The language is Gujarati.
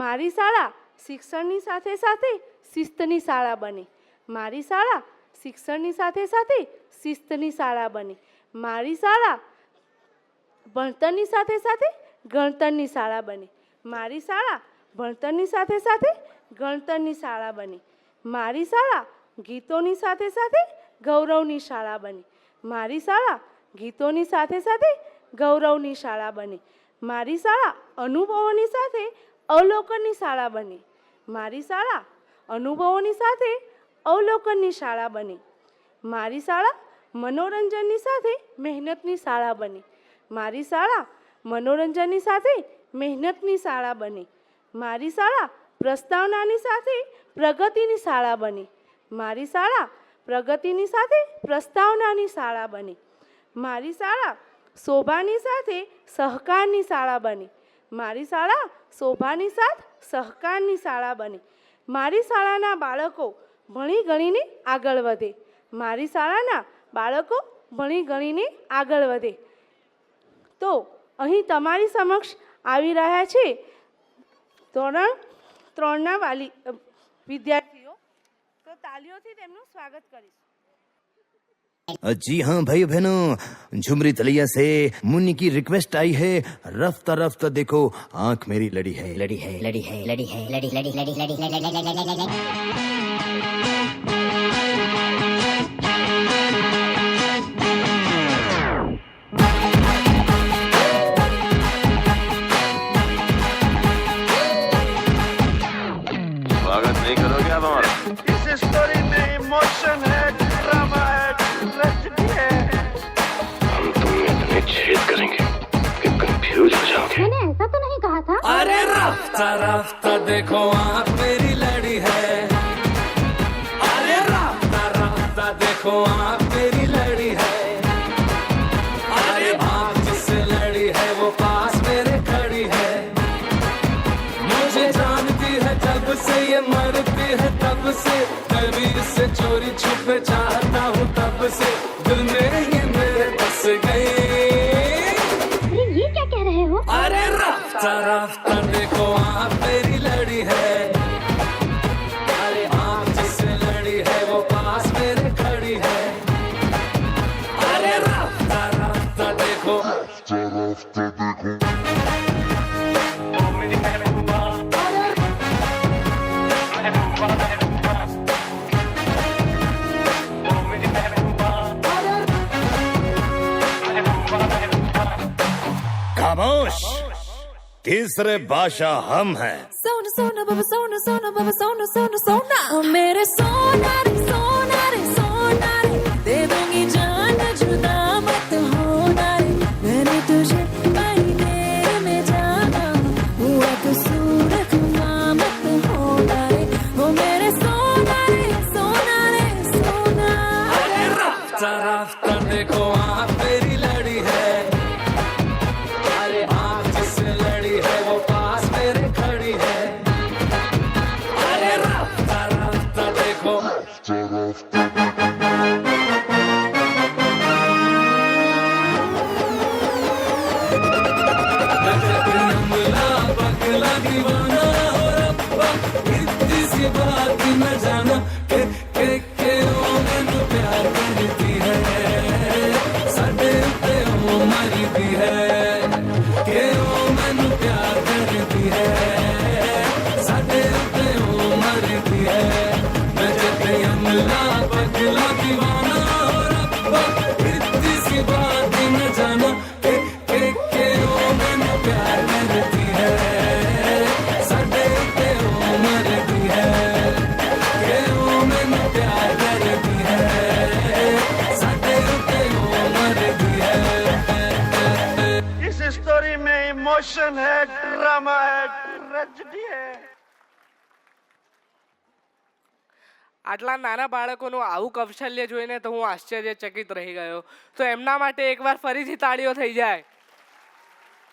મારી શાળા શિક્ષણની સાથે સાથે શિસ્તની શાળા બને. મારી શાળા શિક્ષણની સાથે સાથે શિસ્તની શાળા બને. મારી શાળા ભણતરની સાથે સાથે ગણતરની શાળા બને. મારી શાળા ભણતરની સાથે સાથે ગણતરની શાળા બને. મારી શાળા ગીતોની સાથે સાથે ગૌરવની શાળા બને. મારી શાળા ગીતોની સાથે સાથે ગૌરવની શાળા બને. મારી શાળા અનુભવોની સાથે અવલોકનની શાળા બની. મારી શાળા અનુભવોની સાથે અવલોકનની શાળા બની. મારી શાળા મનોરંજનની સાથે મહેનતની શાળા બની. મારી શાળા મનોરંજનની સાથે મહેનતની શાળા બની. મારી શાળા પ્રસ્તાવનાની સાથે પ્રગતિની શાળા બની. મારી શાળા પ્રગતિની સાથે પ્રસ્તાવનાની શાળા બની. મારી શાળા શોભાની સાથે સહકારની શાળા બને. મારી શાળા શોભાની સાથ, સહકારની શાળા બને. મારી શાળાના બાળકો ભણી ગણીને આગળ વધે. મારી શાળાના બાળકો ભણી ગણીને આગળ વધે. તો અહીં તમારી સમક્ષ આવી રહ્યા છે ધોરણ ત્રણના વાલી વિદ્યાર્થીઓ. તો તાલીઓથી તેમનું સ્વાગત કરીશ. जी हाँ भाई बहनों झुमरी तलिया से मुन्नी की रिक्वेस्ट आई है। रफ्ता रफ्ता देखो आँख मेरी लड़ी है। लड़ी है लड़ी है लड़ी है लड़ी लड़ी लड़ी लड़ी लड़ी लड़ी लड़ी स्वागत नहीं करोगे आप हमारा? इस स्टोरी में इमोशन है। राफ्ता राफ्ता देखो आंख मेरी लड़ी है अरे राफ्ता राफ्ता देखो आंख मेरी लड़ी है अरे आंख जिससे लड़ी है वो पास मेरे खड़ी है मुझे जानती है जब से ये मरती है तब से कभी से चोरी छुपे चाहता खामोश तीसरे भाषा हम हैं सोना सोना बाबा सोना सोना बाबा सोना सोना सोना ओ मेरे सोना रे सोना रे सोना देखो आप मेरी लड़ी है। अरे आप जिससे लड़ी है, वो पास मेरे खड़ी है। अरे राफ्ता राफ्ता देखो। जाना। इमोशन है ड्रामा है ट्रेजेडी है આટલા નાના બાળકોનું આવું કૌશલ્ય જોઈને તો હું આશ્ચર્યચકિત રહી ગયો તો એમના માટે એકવાર ફરીથી તાળીઓ થઈ જાય